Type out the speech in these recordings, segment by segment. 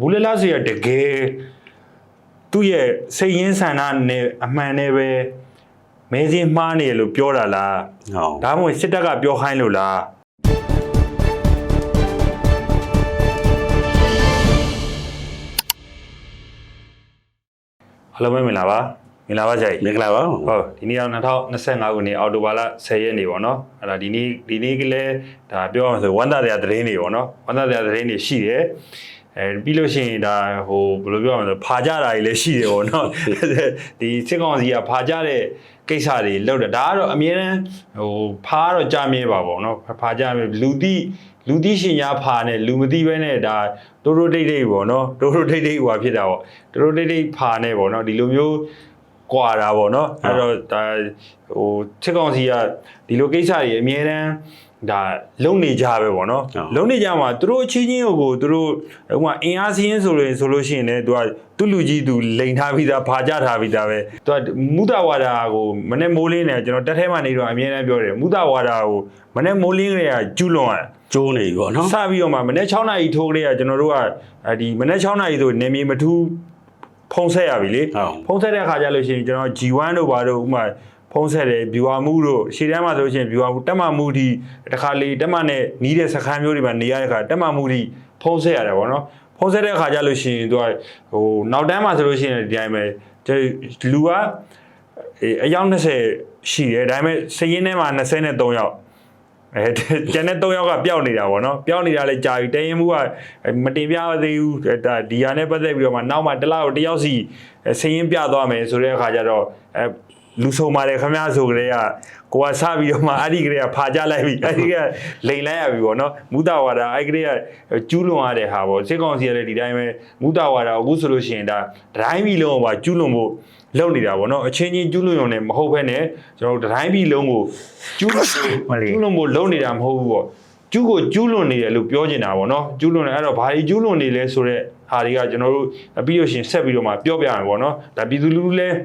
ဘူးလေလားစီကတကယ်သူ့ရဲ့စိတ်ရင်းဆန္ဒနဲ့အမှန်နဲ့ပဲမဲစင်းမှားနေတယ်လို့ပြောတာလားဟုတ်ဒါမှမဟုတ်စစ်တပ်ကပြောခိုင်းလို့လားအားလုံးပဲမင်္ဂလာပါမင်္ဂလာပါကြိုက်မင်္ဂလာပါဟုတ်ဒီနေ့က2025ခုနှစ်အောက်တိုဘာလ10ရက်နေ့ပေါ့နော်အဲ့ဒါဒီနေ့ဒီနေ့ကလည်းဒါပြောရမှာဆိုဝမ်းသာတဲ့သတင်းတွေပေါ့နော်ဝမ်းသာတဲ့သတင်းတွေရှိတယ် အဲပြီးလို့ရှိရင်ဒါဟိုဘယ်လိုပြောရမလဲဖာကြတာတွေလည်းရှိတယ်ပေါ့နော်ဒီစစ်ကောင်စီကဖာကြတဲ့ကိစ္စတွေလောက်တယ်ဒါကတော့အမြဲတမ်းဟိုဖာကတော့ကြာမြဲပါပေါ့နော်ဖာကြမြဲလူတိလူတိရှင်ညာဖာနဲ့လူမတိပဲနဲ့ဒါတိုးတိုးတိတ်တိတ်ပေါ့နော်တိုးတိုးတိတ်တိတ်ဟိုဟာဖြစ်တာပေါ့တိုးတိုးတိတ်တိတ်ဖာနဲ့ပေါ့နော်ဒီလိုမျိုး ကွာတာပေါ့နော်အဲ့တော့ဒါဟိုချက်ကောင်စီကဒီလိုကိစ္စတွေအမြဲတမ်းဒါလုံနေကြပဲပေါ့နော်လုံနေကြမှာသူတို့အချင်းချင်းကိုသူတို့ဟိုမှာအင်အားစင်းဆိုလို့ဆိုလို့ရှိရင်လည်းသူကသူ့လူကြီးသူလိန်ထားပြီးသားဖာကြထားပြီးသားပဲသူကမုဒဝါဒကိုမနေ့မိုးလင်းနေကျွန်တော်တက်ထဲမှာနေတော့အမြဲတမ်းပြောတယ်မုဒဝါဒကိုမနေ့မိုးလင်းကလေးကကျူးလွန်ရတယ်ကျိုးနေပြီပေါ့နော်စပြီးတော့မှမနေ့6နာရီထိုးကလေးကကျွန်တော်တို့ကဒီမနေ့6နာရီဆိုနေမြေမထူး ဖုံးဆက်ရပြီလေဟုတ်ဖုံးဆက်တဲ့အခါကျလို့ရှိရင်ကျွန်တော် G1 တို့ဘာတို့ဥမာဖုံးဆက်တယ် viewer မှုတို့ရှေ့တန်းမှာဆိုလို့ရှိရင် viewer မှုတက်မှမှုဒီတစ်ခါလေတက်မှနဲ့နီးတဲ့စခန်းမျိုးတွေမှာနေရတဲ့အခါတက်မှမှုဒီဖုံးဆက်ရတယ်ဗောနော်ဖုံးဆက်တဲ့အခါကျလို့ရှိရင်သူကဟိုနောက်တန်းမှာဆိုလို့ရှိရင်ဒီတိုင်းပဲကျွန်တော်လူကအေးအယောက်20ရှိတယ်ဒါပေမဲ့စည်ရင်းထဲမှာ23ယောက် အဲကျန်တဲ့၃ယောက်ကပျောက်နေတာဗောနော်ပျောက်နေတာလဲကြာပြီတရင်မှုကမတင်ပြသေးဘူးဒါဒီဟာနဲ့ပတ်သက်ပြီးတော့မှနောက်မှတစ်လောက်တစ်ယောက်စီဆင်းရင်ပြသွားမယ်ဆိုတဲ့အခါကျတော့အဲလူဆုံပါတယ်ခမရဆိုကြတဲ့ကကိုကစပြီးတော့မှအဲ့ဒီကလေးကဖာကြလိုက်ပြီအဲ့ဒီကလိန်လိုက်ရပြီဗောနော်မူတာဝါဒအဲ့ဒီကလေးကကျူးလွန်ရတဲ့ဟာဗောစစ်ကောင်စီကလည်းဒီတိုင်းပဲမူတာဝါဒအခုဆိုလို့ရှိရင်ဒါတိုင်းပြည်လုံးကကျူးလွန်ဖို့ လုပ်နေတာဗောနော်အချင်းချင်းကျူးလွန်ရုံနဲ့မဟုတ်ဘဲနဲ့ကျွန်တော်တို့တိုင်းပြည်လုံးကိုကျူးလွန်မလေးကျူးလွန်ဖို့လုပ်နေတာမဟုတ်ဘူးပေါ့ကျူးကိုကျူးလွန်နေတယ်လို့ပြောချင်တာပေါ့နော်ကျူးလွန်တယ်အဲ့တော့ဘာတွေကျူးလွန်နေလဲဆိုတော့ဟာတွေကကျွန်တော်တို့ပြီးလို့ရှရင်ဆက်ပြီးတော့မှပြောပြရမယ်ပေါ့နော်ဒါပြည်သူလူထုလည်း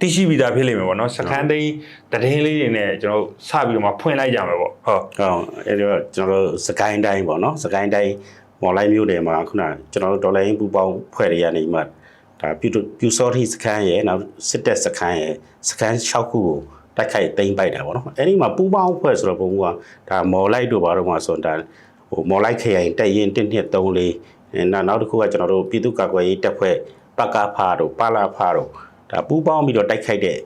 သိရှိပြီးသားဖြစ်လိမ့်မယ်ပေါ့နော်စကန်သိန်းတည်င်းလေးတွေနဲ့ကျွန်တော်တို့စပြီးတော့မှဖွင့်လိုက်ကြမယ်ပေါ့ဟုတ်ဟုတ်အဲ့တော့ကျွန်တော်တို့စကိုင်းတိုင်းပေါ့နော်စကိုင်းတိုင်းမော်လိုက်မြို့နယ်မှာခုနကျွန်တော်တို့ဒေါ်လာရင်းပူပေါင်းဖွဲ့ရရနေမှ ဒါပြူပြူစောတိစခန်းရဲ့နောက်စစ်တပ်စခန်းရဲ့စခန်း6ခုကိုတိုက်ခိုက်သိမ်းပိုက်တာပေါ့နော်အဲ့ဒီမှာပူပေါင်းဖွဲ့ဆိုတော့ဘုံကဒါမော်လိုက်တို့ဘာတော့မှဆိုတော့ဒါဟိုမော်လိုက်ခရိုင်တက်ရင်1 2 3 4နောက်နောက်တစ်ခုကကျွန်တော်တို့ပြည်သူ့ကာကွယ်ရေးတပ်ဖွဲ့ပကဖာတို့ပါလာဖာတို့ဒါပူပေါင်းပြီးတော့တိုက်ခိုက်တဲ့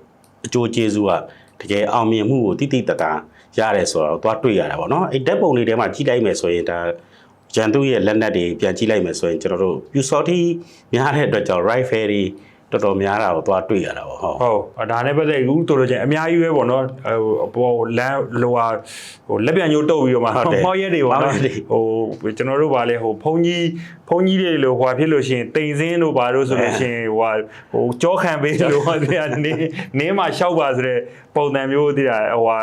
အကျိုးကျေးဇူးကတကယ်အောင်မြင်မှုကိုတိတိတတ်တာရတယ်ဆိုတော့သွားတွေ့ရတာပေါ့နော်အဲ့ဓာတ်ပုံလေးထဲမှာကြီးလိုက်မယ်ဆိုရင်ဒါ ဂျန်သူရဲ့လက်နက်တွေပြန်ကြီးလိုက်မယ်ဆိုရင်ကျွန်တော်တို့ပြူစောတိများတဲ့အတွက်ကြောင့် rifle တွေတော်တော်များတာကိုသွားတွေ့ရတာပေါ့ဟုတ်ဟုတ်ဒါနဲ့ပတ်သက်အခုတို့တို့ချင်းအများကြီးပဲပေါ့နော်ဟိုအပေါ်လမ်းလိုဟာဟိုလက်ပြန်ညိုးတုပ်ပြီးတော့မှဟုတ်တယ်မောက်ရက်တွေပေါ့မောက်နော်ရက်တွေဟိုကျွန်တော်တို့ဗာလဲဟိုဖုန်ကြီးဖုန်ကြီးတွေလိုဟိုဟာဖြစ်လို့ရှိရင်တိမ်စင်းတို့ဗာတို့ဆိုလို့ရှိရင်ဟိုဟာဟိုကြောခံပေးလို့ဟိုတရားနေနေမှာရှောက်ပါဆိုတဲ့ပုံစံမျိုးတည်းဟိုဟာ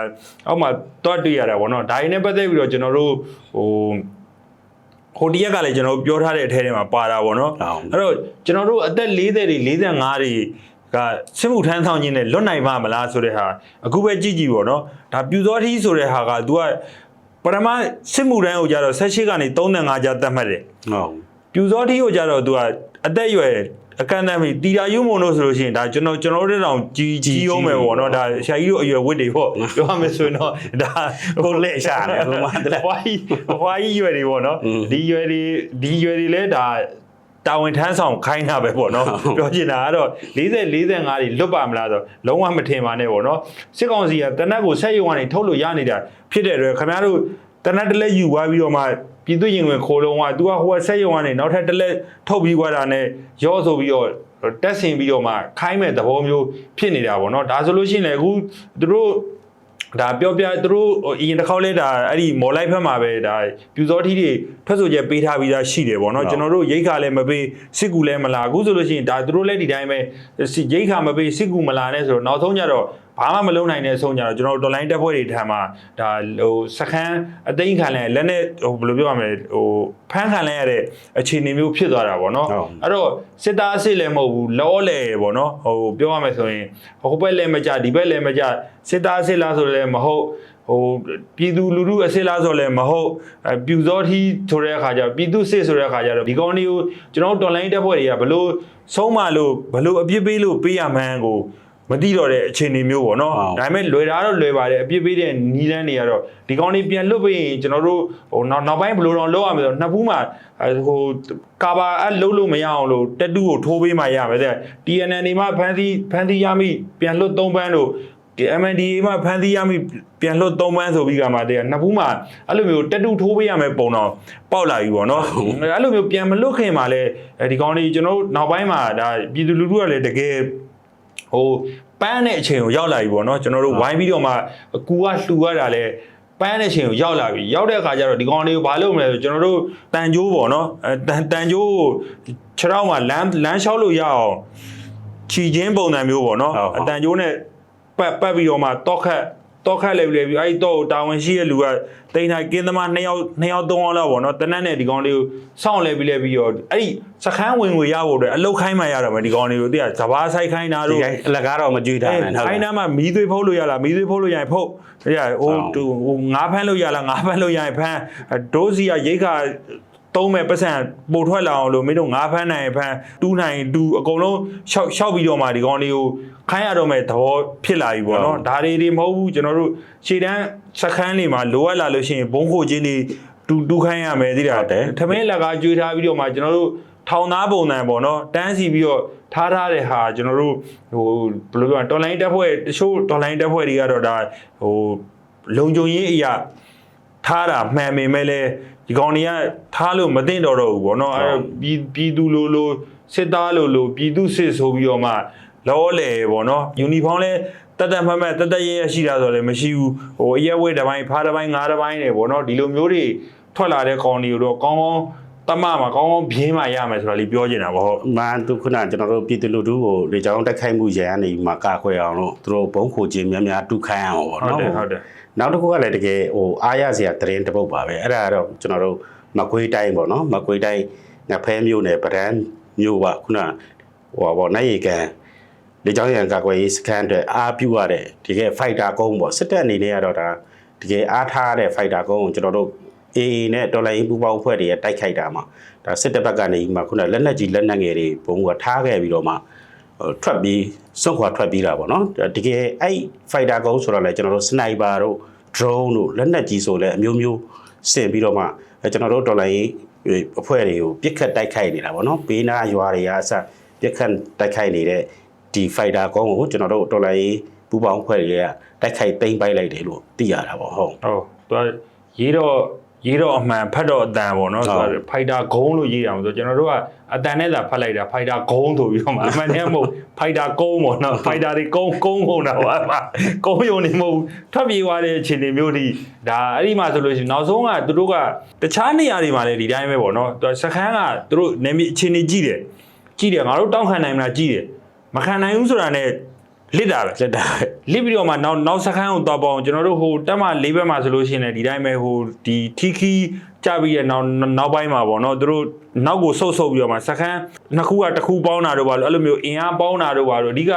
အောက်မှာတွတ်တွေ့ရတာပေါ့နော်ဒါရင်းနဲ့ပတ်သက်ပြီးတော့ကျွန်တော်တို့ဟို ဟိုတရက်ကလည်းကျွန်တော်တို့ပြောထားတဲ့အထဲထဲမှာပါတာပေါ့နော်ဟုတ်အဲ့တော့ကျွန်တော်တို့အသက်40တွေ45တွေကစစ်မှုထမ်းဆောင်ခြင်းနဲ့လွတ်နိုင်မှာမလားဆိုတဲ့ဟာအခုပဲကြည့်ကြည့်ပေါ့နော်ဒါပြူစောထီးဆိုတဲ့ဟာက तू ကပထမစစ်မှုထမ်းကိုကြတော့18ကနေ35ကျသတ်မှတ်တယ်ဟုတ်ပြူစောထီးကိုကြတော့ तू ကအသက်အရွယ် အကန့်အသတ်မီတီတာယူမုံတို့ဆိုလို့ရှိရင်ဒါကျွန်တော်ကျွန်တော်တို့တောင်ကြီးကြီးအောင်မယ်ပေါ့နော်ဒါဆရာကြီးတို့အရွယ်ဝတ်တွေပေါ့ပြောရမယ်ဆိုရင်တော့ဒါဟိုလက်ရှာနေဟိုမှာတလက်ဟွာကြီးဟွာကြီးရွယ်တွေပေါ့နော်อืมဒီရွယ်တွေဒီရွယ်တွေလဲဒါတာဝန်ထမ်းဆောင်ခိုင်းတာပဲပေါ့နော်ဟုတ်ပြောချင်တာကတော့40 45တွေလွတ်ပါမလားဆိုလုံးဝမထင်ပါနဲ့ပေါ့နော်စစ်ကောင်စီကတနက်ကိုဆက်ရုံကနေထုတ်လို့ရနေတာဖြစ်တဲ့အတွက်ခင်ဗျားတို့တနက်တစ်လက်ယူသွားပြီးတော့မှ ပြည်သူရင်ဝင်ခိုးလုံးက तू ကဟိုကဆက်ရုံကနေနောက်ထပ်တစ်လက်ထုတ်ပြီးသွားတာနဲ့ရောဆိုပြီးတော့တက်ဆင်ပြီးတော့မှခိုင်းမဲ့သဘောမျိုးဖြစ်နေတာပေါ့နော်ဒါဆိုလို့ရှိရင်လည်းအခုသူတို့ဒါပြောပြသူတို့ဟိုအရင်တစ်ခေါက်လဲဒါအဲ့ဒီမော်လိုက်ဖက်မှာပဲဒါပြူစောထီးတွေထွက်ဆိုချက်ပေးထားပြီးသားရှိတယ်ဗောနော်ဟုတ်ကျွန်တော်တို့ရိတ်ခါလည်းမပေးစစ်ကူလည်းမလာအခုဆိုလို့ရှိရင်ဒါသူတို့လည်းဒီတိုင်းပဲစစ်ရိတ်ခါမပေးစစ်ကူမလာနဲ့ဆိုတော့နောက်ဆုံးကျတော့ ဘာမှမလုပ်နိုင်တဲ့အဆုံးကျတော့ကျွန်တော်တို့ online တက်ဖွဲ့တွေထံမှာဒါဟိုစခန်းအသိမ်းခံလဲလက်နဲ့ဟိုဘယ်လိုပြောရမလဲဟိုဖမ်းခံလဲရတဲ့အခြေအနေမျိုးဖြစ်သွားတာဗောနော်ဟုတ်အဲ့တော့စစ်သားအစ်စ်လည်းမဟုတ်ဘူးလောလေပေါ့နော်ဟိုပြောရမယ်ဆိုရင်ဟိုဘက်လည်းမကြဒီဘက်လည်းမကြစစ်သားအစ်စ်လားဆိုလည်းမဟုတ်ဟိုပြည်သူလူထုအစစ်လားဆိုလည်းမဟုတ်အဲပြူစောထီးဆိုတဲ့အခါကျတော့ပြည်သူစစ်ဆိုတဲ့အခါကျတော့ဒီကောင်းလေးကိုကျွန်တော်တို့တော်လိုင်းတက်ဖွဲ့တွေကဘလို့ဆုံးမလို့ဘလို့အပြစ်ပေးလို့ပေးရမှန်းကို မသိတော့တဲ့အခြေအနေမျိုးပေါ့နော်ဟုတ်ဒါပေမဲ့လွယ်တာတော့လွယ်ပါတယ်အပြစ်ပေးတဲ့နီးလန်းတွေကတော့ဒီကောင်းလေးပြန်လွတ်ပေးရင်ကျွန်တော်တို့ဟိုနောက်နောက်ပိုင်းဘလို့တော့လောက်ရမယ်ဆိုတော့နှစ်ဖူးမှာအဲဟိုကာဘာအလုံးလို့မရအောင်လို့တက်တူးကိုထိုးပေးမှရမယ်တဲ့ TNN နေမှာဖန်စီဖန်စီရမိပြန်လွတ်သုံးပန်းတို့ဒီ MNDA မှာဖန်စီရမိပြန်လွတ်သုံးပန်းဆိုပြီးကမှတဲ့နှစ်ဖူးမှာအဲ့လိုမျိုးတက်တူးထိုးပေးရမယ်ပုံတော့ပေါက်လာပြီပေါ့နော်အဲ့လိုမျိုးပြန်မလွတ်ခင်မှာလဲဒီကောင်းလေးကျွန်တော်တို့နောက်ပိုင်းမှာဒါပြည်သူလူထုကလည်းတကယ် ဟိုပန်းတဲ့အချိန်ကိုရောက်လာပြီပေါ့နော်ကျွန်တော်တို့ဝိုင်းပြီးတော့မှအကူကလှူရတာလဲပန်းတဲ့အချိန်ကိုရောက်လာပြီရောက်တဲ့အခါကျတော့ဒီကောင်လေးကိုဘာလုပ်မလဲဆိုကျွန်တော်တို့တန်ကြိုးပေါ့နော်အဲတန်တန်ကြိုးကိုခြေထောက်မှာလမ်းလမ်းလျှောက်လို့ရအောင်ခြီချင်းပုံစံမျိုးပေါ့နော်ဟုတ်ဟုတ်အတန်ကြိုးနဲ့ပတ်ပတ်ပြီးတော့မှတောက်ခတ် တောက်ခတ်လေပြီးအဲ့ဒီတော့တာဝန်ရှိတဲ့လူကတိန်ထိုင်ကင်းသမား2ယောက်2ယောက်3ယောက်လောက်ပေါ့နော်တနက်နဲ့ဒီကောင်လေးကိုစောင့်လဲပြီးလဲပြီးတော့အဲ့ဒီစခန်းဝင်ငွေရဖို့အတွက်အလုတ်ခိုင်းမှရတော့မယ်ဒီကောင်လေးကိုတိရစဘာဆိုင်ခိုင်းတာဒီတို့ကအလကားတော့မကြွေးတာအဲနဲ့ဟုတ်ခိုင်းလားနာမှာမီးသွေးဖုတ်လို့ရလားမီးသွေးဖုတ်လို့ရရင်ဖုတ်ရဟိုဟုတ်တူဟိုငါးဖမ်းလို့ရလားငါးဖမ်းလို့ရရင်ဖမ်းအဲဒိုးစီကရိတ်ခါ သုံးမဲ့ပတ်စံပို့ထွက်လာအောင်လို့မင်းတို့ငါးဖမ်းနိုင်ရင်ဖမ်းတူးနိုင်တူးအကုန်လုံးရှောက်ရှောက်ပြီးတော့မှဒီကောင်လေးကိုခိုင်းရတော့မဲ့သဘောဖြစ်လာပြီပေါ့နော်ဒါတွေတွေမဟုတ်ဘူးကျွန်တော်တို့ခြေတန်းစခန်းလေးမှာလိုအပ်လာလို့ရှိရင်ဘုံခိုချင်းတွေတူတူခိုင်းရမယ်သိတာဟုတ်တယ်ထမင်းလက်ကကျွေးထားပြီးတော့မှကျွန်တော်တို့ထောင်သားပုံစံပေါ့နော်တန်းစီပြီးတော့ထားထားတဲ့ဟာကျွန်တော်တို့ဟိုဘယ်လိုပြောတော်လိုင်းတက်ဖွဲ့တချို့တော်လိုင်းတက်ဖွဲ့တွေကတော့ဒါဟိုလုံခြုံရေးအရာထားတာမှန်ပေမဲ့လည်း ဒီကောင်တွေကထားလို့မသိတော့တော့ဘူးပေါ့နော်အဲ့တော့ပြည်ပြည်သူလိုလိုစစ်သားလိုလိုပြည်သူစစ်ဆိုပြီးတော့မှလောလေပေါ့နော်ယူနီဖောင်းလဲတက်တက်မှတ်မှတ်တက်တက်ရဲရဲရှိတာဆိုလည်းမရှိဘူးဟိုအရက်ဝဲတစ်ပိုင်းဖားတစ်ပိုင်းငါးတစ်ပိုင်းနေပေါ့နော်ဒီလိုမျိုးတွေထွက်လာတဲ့ကောင်တွေကိုတော့ကောင်းကောင်းတမမှာကောင်းကောင်းပြင်းမှရမယ်ဆိုတာလေးပြောချင်တာပေါ့ဟုတ်မန်သူခုနကျွန်တော်တို့ပြည်သူလူထုကိုလေကြောင်းတက်ခိုက်မှုရန်ကနေမှာကာခွဲအောင်လို့သူတို့ဘုံခိုခြင်းများများတူခိုင်းအောင်ပေါ့ဟုတ်နော်တယ်ဟုတ်တယ် နောက်တစ်ခုကလည်းတကယ်ဟိုအားရစရာသတင်းတစ်ပုဒ်ပါပဲအဲ့ဒါကတော့ကျွန်တော်တို့မကွေးတိုင်းပေါ့နော်မကွေးတိုင်းငဖဲမျိုးနဲ့ဗဒန်းမျိုးပါခုနဟိုပါပေါ့နိုင်ရီကန်လေကြောင်းရန်ကာကွယ်ရေးစခန်းအတွက်အားပြုရတဲ့တကယ် fighter ကုန်းပေါ့စစ်တပ်အနေနဲ့ကတော့ဒါတကယ်အားထားတဲ့ fighter ကုန်းကိုကျွန်တော်တို့ AA နဲ့ဒေါ်လာရင်းပူပေါင်းအဖွဲ့တွေရဲ့တိုက်ခိုက်တာမှာဒါစစ်တပ်ဘက်ကနေမှခုနလက်နက်ကြီးလက်နက်ငယ်တွေဘုံကထားခဲ့ပြီးတော့မှဟို ထွက်ပြီးစွန့်ခွာထွက်ပြီးတာပေါ့နော်တကယ်အဲ့ fighter ကုန်းဆိုတော့လေကျွန်တော်တို့ sniper တို့ drone တို့လက်နက်ကြီးဆိုလဲအမျိုးမျိုးဆင်ပြီးတော့မှအဲကျွန်တော်တို့ဒေါ်လာရေးအဖွဲ့တွေကိုပြစ်ခတ်တိုက်ခိုက်နေတာပေါ့နော်ဘေးနားရွာတွေအားအစပြစ်ခတ်တိုက်ခိုက်နေတဲ့ဒီ fighter ကုန်းကိုကျွန်တော်တို့ဒေါ်လာရေးပူပေါင်းအဖွဲ့တွေကတိုက်ခိုက်သိမ်းပိုက်လိုက်တယ်လို့သိရတာပေါ့ဟုတ်ဟုတ်သူကရေးတော့ ရေးတော့အမှန်ဖတ်တော့အတန်ပေါ့နော်ဟုသူတ်ကဖိုက်တာဂုံးလို့ရေးတာမဆိုကျွန်တော်တို့ကအတန်နဲ့သာဖတ်လိုက်တာဖိုက်တာဂုံးဆိုပြီးတော့မှအမှန်တည်းမဟုတ်ဖိုက်တာကုန်းပေါ့နော်ဖိုက်တာတွေကုန်းကုန်းကုန်တာပေါ့အမှကုန်းယုံနေမဟုတ်ဘူးထွက်ပြေးသွားတဲ့အခြေအနေမျိုးဒီဒါအဲ့ဒီမှာဆိုလို့ရှိရင်နောက်ဆုံးကသူတို့ကတခြားနေရာတွေမှာလည်းဒီတိုင်းပဲပေါ့နော်သူကစခန်းကသူတို့နေမီအခြေအနေကြည့်တယ်ကြည့်တယ်ငါတို့တောင်းခံနိုင်မလားကြည့်တယ်မခံနိုင်ဘူးဆိုတာနဲ့ လစ်တာပဲလက်တာလစ်ပြီးတော့မှနောက်နောက်စခန်းကိုတော့ပေါ့အောင်ကျွန်တော်တို့ဟိုတက်မ၄ဘက်မှာဆိုလို့ရှိရင်လည်းဒီတိုင်းပဲဟိုဒီထီခီကြပြီးတဲ့နောက်နောက်ပိုင်းမှာပေါ့နော်သူတို့နောက်ကိုဆုတ်ဆုတ်ပြီးတော့မှစခန်းနှစ်ခုကတစ်ခုပေါင်းတာတော့ပါလို့အဲ့လိုမျိုးအင်အားပေါင်းတာတော့ပါလို့အဓိက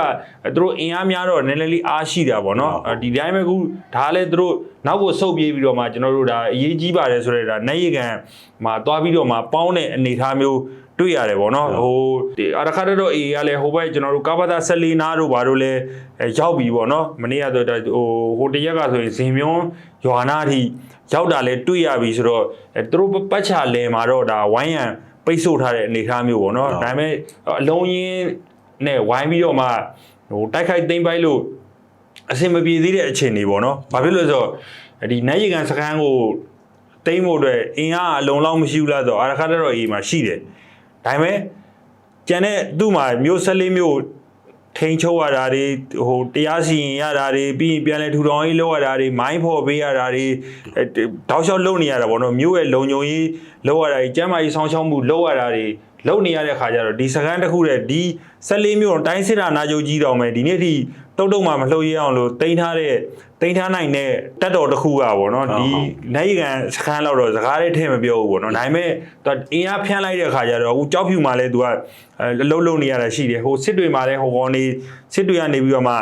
သူတို့အင်အားများတော့နည်းနည်းလေးအားရှိတာပေါ့နော်အဲ့ဒီတိုင်းပဲခုဒါလည်းသူတို့နောက်ကိုဆုတ်ပြေးပြီးတော့မှကျွန်တော်တို့ဒါအရေးကြီးပါတယ်ဆိုတော့ဒါနိုင်ရကန်မှာသွားပြီးတော့မှပေါင်းတဲ့အနေအထားမျိုး တွေ့ရတယ်ပေါ့နော်ဟိုဒီအရခါတော့အေးကလည်းဟိုဘက်ကျွန်တော်တို့ကပ္ပတာ14နာတို့ဘာတို့လဲအဲရောက်ပြီပေါ့နော်မနေ့ကတော့ဟိုဟိုတရက်ကဆိုရင်ဇင်မြွန်းရွာနာအထိရောက်တာလဲတွေ့ရပြီဆိုတော့အဲသူတို့ပတ်ချလဲမှာတော့ဒါဝိုင်းရန်ပိတ်ဆို့ထားတဲ့အနေအထားမျိုးပေါ့နော်ဒါပေမဲ့အလုံးရင်းနဲ့ဝိုင်းပြီးတော့မှဟိုတိုက်ခိုက်သိမ်းပိုက်လို့အဆင်မပြေသေးတဲ့အခြေအနေပေါ့နော်ဘာဖြစ်လို့လဲဆိုတော့ဒီနိုင်ရီကန်စခန်းကိုတိမ့်ဖို့အတွက်အင်အားအလုံးလောက်မရှိဘူးလားဆိုတော့အရခါတော့အေးမှာရှိတယ် ဒါပေမဲ့ကျန်တဲ့သူ့မှာမျိုး၁၄မျိုးထိန်ချုပ်ရတာတွေဟိုတရားစီရင်ရတာတွေပြီးရင်ပြန်လဲထူထောင်ရေးလုပ်ရတာတွေမိုင်းဖော်ပေးရတာတွေအဲတောက်လျှောက်လုပ်နေရတာပေါ့နော်မျိုးရဲ့လုံခြုံရေးလုပ်ရတာတွေကျမ်းမာရေးဆောင်းရှောင်းမှုလုပ်ရတာတွေလုပ်နေရတဲ့ခါကျတော့ဒီစကန်တစ်ခုတည်းဒီ14မျိုးတိုင်းစစ်တာနာချုပ်ကြီးတောင်မယ်ဒီနေ့ထိတုတ်တုတ်မှမလှုပ်ရအောင်လို့တင်ထားတဲ့ တင်ထားနိုင်တဲ့တက်တော်တစ်ခုကပေါ့နော်ဒီနိုင်ကန်စကန်လောက်တော့စကားလေးထည့်မပြောဘူးပေါ့နော်ဒါပေမဲ့သူအင်အားဖျန်းလိုက်တဲ့ခါကျတော့အခုကြောက်ဖြူမှလည်းသူကအဲလှုပ်လှုပ်နေရတာရှိတယ်ဟိုစစ်တွေမှလည်းဟိုကောင်နေစစ်တွေကနေပြီးတော့မှ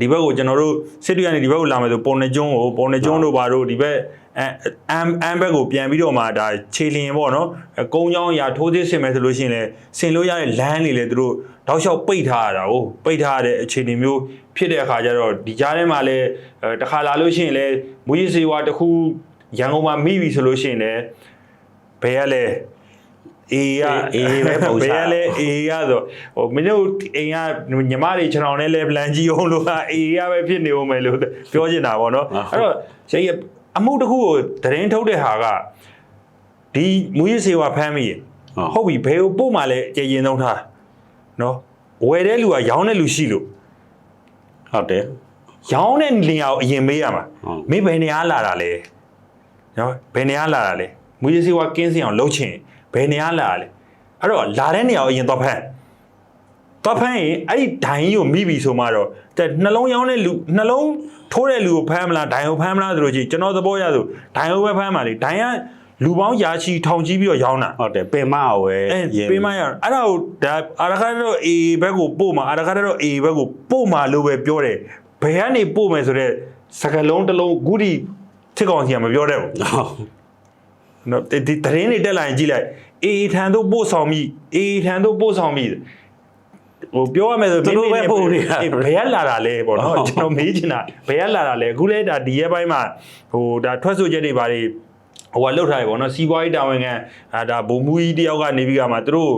ဒီဘက်ကိုကျွန်တော်တို့စစ်တွေကနေဒီဘက်ကိုလာမယ်ဆိုပုံနေကျွန်းကိုပုံနေကျွန်းတို့ဘာတို့ဒီဘက်အမ်အမ်အမ်ဘက်ကိုပြန်ပြီးတော့မှဒါခြေလျင်ပေါ့နော်အကုန်းချောင်းအရာထိုးသေးဆင်မယ်ဆိုလို့ရှိရင်လည်းဆင်လို့ရတဲ့လမ်းတွေလည်းသူတို့တောက်လျှောက်ပိတ်ထားရတာကိုပိတ်ထားရတဲ့အခြေအနေမျိုး ဖြစ်တဲ့အခါကျတော့ဒီကြားထဲမှာလည်းအဲတစ်ခါလာလို့ရှိရင်လည်းမူရည်စေဝါတစ်ခုရန်ကုန်မှာမိပြီဆိုလို့ရှိရင်လည်းဘယ်ကလဲအေးရအေးပဲပုံချဘယ်ကလဲအေးရဆိုဟိုမင်းတို့အိမ်ကညီမတွေခြံတော်နဲ့လဲပလန်ကြီးအောင်လို့ကအေးရပဲဖြစ်နေဦးမယ်လို့ပြောချင်တာပေါ့နော်အဲ့တော့ရိတ်အမှုတစ်ခုကိုသတင်းထုတ်တဲ့ဟာကဒီမူရည်စေဝါဖမ်းမိရဟုတ်ပြီဘယ်ကိုပို့မှလဲကြေရင်သုံးထားနော်ဝယ်တဲ့လူကရောင်းတဲ့လူရှိလို့ ဟုတ်တယ်ရောင်းတဲ့နေရာကိုအရင်မေးရမှာဟုတ်မင်းဘယ်နေရာလာတာလဲနော်ဘယ်နေရာလာတာလဲမူရည်စေဝါကင်းစင်အောင်လုပ်ချင်ဘယ်နေရာလာတာလဲအဲ့တော့လာတဲ့နေရာကိုအရင်သွားဖမ်းသွားဖမ်းရင်အဲ့ဒီဒိုင်းကြီးကိုမိပြီဆိုမှတော့တဲ့နှလုံးရောင်းတဲ့လူနှလုံးထိုးတဲ့လူကိုဖမ်းမလားဒိုင်းကိုဖမ်းမလားဆိုလို့ကြည့်ကျွန်တော်သဘောရဆိုဒိုင်းကိုပဲဖမ်းပါလေဒိုင်းက လူပေါင်းရာချီထောင်ကြီးပြီးတော့ရောင်းတာဟုတ်တယ်ပင်မဝယ်အဲပေးမရအောင်အဲ့ဒါကိုဒါအာရခါတော့ A ဘက်ကိုပို့မှာအာရခါတော့ A ဘက်ကိုပို့မှာလို့ပဲပြောတယ်ဘယ်ကနေပို့မယ်ဆိုတော့စကလုံးတစ်လုံးဂုဒီထစ်ကောင်စီကမပြောတတ်ဘူးဟုတ်နော်ဒီဒီသတင်းတွေတက်လာရင်ကြည့်လိုက် A ထန်တို့ပို့ဆောင်မိ A ထန်တို့ပို့ဆောင်မိဟိုပြောရမယ်ဆိုသူတို့ပဲပို့နေတာအေးဘယ်ကလာတာလဲပေါ့နော်ဟုတ်ကျွန်တော်မေးချင်တာဘယ်ကလာတာလဲအခုလဲဒါဒီရက်ပိုင်းမှာဟိုဒါထွက်ဆိုချက်တွေဘာတွေ ဟိုကလောက်ထားရပေါ့နော်စီးပွားရေးတာဝန်ခံအာဒါဘုံမူကြီးတယောက်ကနေပြီးကမှသူတို့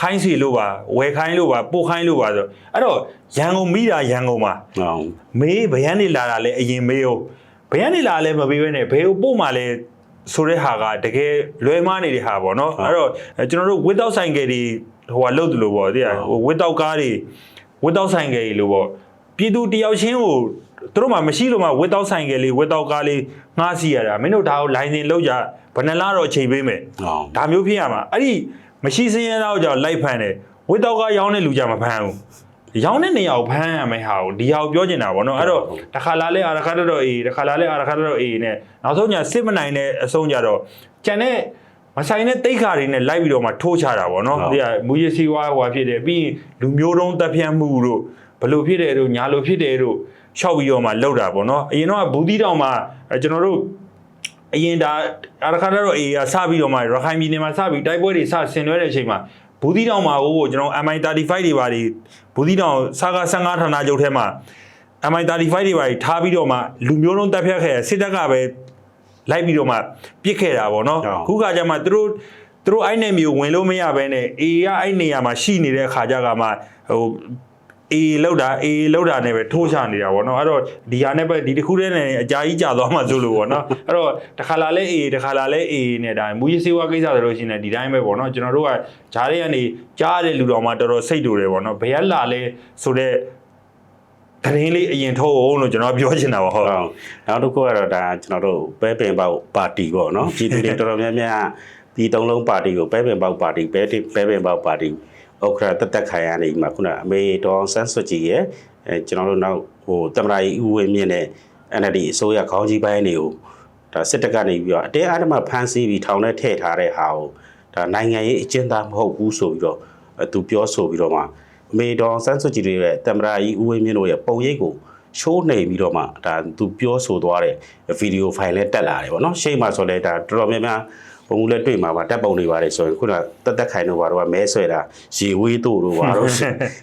ခိုင်းစီလို့ပါဝယ်ခိုင်းလို့ပါပို့ခိုင်းလို့ပါဆိုအဲ့တော့ရန်ကုန်မိတာရန်ကုန်မှာဟုတ်မေးဘယ်ကနေလာတာလဲအရင်မေးအောင်ဘယ်ကနေလာလဲမမေးဘဲနဲ့ဘယ်ကိုပို့မှလဲဆိုတဲ့ဟာကတကယ်လွဲမားနေတဲ့ဟာပေါ့နော်အဲ့တော့အဲကျွန်တော်တို့ without ဆိုင်ကယ်တွေဟိုကလုတ်တယ်လို့ပေါ့သိရဟို without ကားတွေ without ဆိုင်ကယ်တွေလို့ပေါ့ပြည်သူတယောက်ချင်းကိုသူတို့မှမရှိလို့မှ without ဆိုင်ကယ်လေး without ကားလေး ငှားစီရတာမင်းတို့ဒါကို line တင်လောက်ကြဘယ်နှလားတော့အချိန်ပေးမယ်ဟုတ်ဒါမျိုးဖြစ်ရမှာအဲ့ဒီမရှိစင်းရတော့ကြောင့်လိုက်ဖမ်းတယ်ဝစ်တော့ကရောင်းတဲ့လူကြမဖမ်းဘူးရောင်းတဲ့နေရာကိုဖမ်းရမယ်ဟာကိုဒီဟာကိုပြောချင်တာဗောနော်အဲ့တော့တစ်ခါလာလဲအာရခါတော့အေးတစ်ခါလာလဲအာရခါတော့အေးနဲ့နောက်ဆုံးညာစစ်မနိုင်တဲ့အဆုံးကြတော့ကြံတဲ့မဆိုင်တဲ့တိတ်ခါတွေနဲ့လိုက်ပြီးတော့မှထိုးချတာဗောနော်ဒီကမူရစီဝါဟွာဖြစ်တယ်ပြီးရင်လူမျိုးတုံးတပ်ဖြတ်မှုတို့ဘလို့ဖြစ်တယ်တို့ညာလို့ဖြစ်တယ်တို့ ရှောက်ပြီးတော့မှလောက်တာဗောနော်အရင်တော့ဘူးသီးတောင်မှာအဲကျွန်တော်တို့အရင်ဒါအာရခါတော့အေးစပြီးတော့မှရခိုင်ပြည်နယ်မှာစပြီးတိုက်ပွဲတွေစဆင်နွှဲတဲ့အချိန်မှာဘူးသီးတောင်မှာဟိုကျွန်တော် MI35 တွေပါတွေဘူးသီးတောင်စကား15ဌာနချုပ်ထဲမှာ MI35 တွေပါတွေထားပြီးတော့မှလူမျိုးလုံးတပ်ဖြတ်ခဲ့စစ်တပ်ကပဲလိုက်ပြီးတော့မှပြစ်ခဲ့တာပေါ့နော်ဟုတ်ခုခါကျမှသူတို့သူတို့အဲ့နယ်မျိုးဝင်လို့မရဘဲနဲ့အေးကအဲ့နေရာမှာရှိနေတဲ့ခါကျကမှဟို အေးလောက်တာအေးလောက်တာနဲ့ပဲထိုးချနေတာဗောနော်အဲ့တော့ဒီဟာနဲ့ပဲဒီတစ်ခုတည်းနဲ့အကြာကြီးကြာသွားမှဆိုလို့ဗောနော်အဲ့တော့တစ်ခါလာလဲအေးတစ်ခါလာလဲအေးနဲ့ဒါမူရစေဝါကိစ္စဆိုလို့ရှိရင်ဒီတိုင်းပဲဗောနော်ကျွန်တော်တို့ကဂျားတွေကနေကြားရတဲ့လူတော်မှတော်တော်စိတ်တူတယ်ဗောနော်ဘယ်ကလာလဲဆိုတော့သတင်းလေးအရင်ထုတ်အောင်လို့ကျွန်တော်ပြောချင်တာပါဟုတ်ဟုတ်နောက်တစ်ခုကတော့ဒါကျွန်တော်တို့ပဲပင်ပေါက်ပါတီပေါ့နော်ပြည်သူတွေတော်တော်များများဒီတုံးလုံးပါတီကိုပဲပင်ပေါက်ပါတီပဲတိပဲပင်ပေါက်ပါတီ ဥက္ခရာတက်တက်ခိုင်ရနေမှာခုနအမေတော်ဆန်းစွတ်ကြီးရဲ့အဲကျွန်တော်တို့နောက်ဟိုတမရာကြီးဦးဝင်းမြင့်နဲ့ NLD အစိုးရခေါင်းကြီးပိုင်းတွေကိုဒါစစ်တပ်ကနေပြီးတော့အတင်းအဓမ္မဖမ်းဆီးပြီးထောင်ထဲထည့်ထားတဲ့ဟာကိုဒါနိုင်ငံရေးအကျဉ်းသားမဟုတ်ဘူးဆိုပြီးတော့အဲသူပြောဆိုပြီးတော့မှအမေတော်ဆန်းစွတ်ကြီးတွေရဲ့တမရာကြီးဦးဝင်းမြင့်တို့ရဲ့ပုံရိပ်ကိုရှိုးနေပြီးတော့မှဒါသူပြောဆိုသွားတဲ့ဗီဒီယိုဖိုင်လည်းတက်လာတယ်ဗောနော်ရှေ့မှာဆိုလဲဒါတော်တော်များများ ဘုံလည်းတွေ့မှာပါတက်ပုံတွေပါတယ်ဆိုရင်ခုနတက်တက်ခိုင်တို့ဘာတော့မဲဆွဲတာရေဝေးတို့တို့ဘာတော့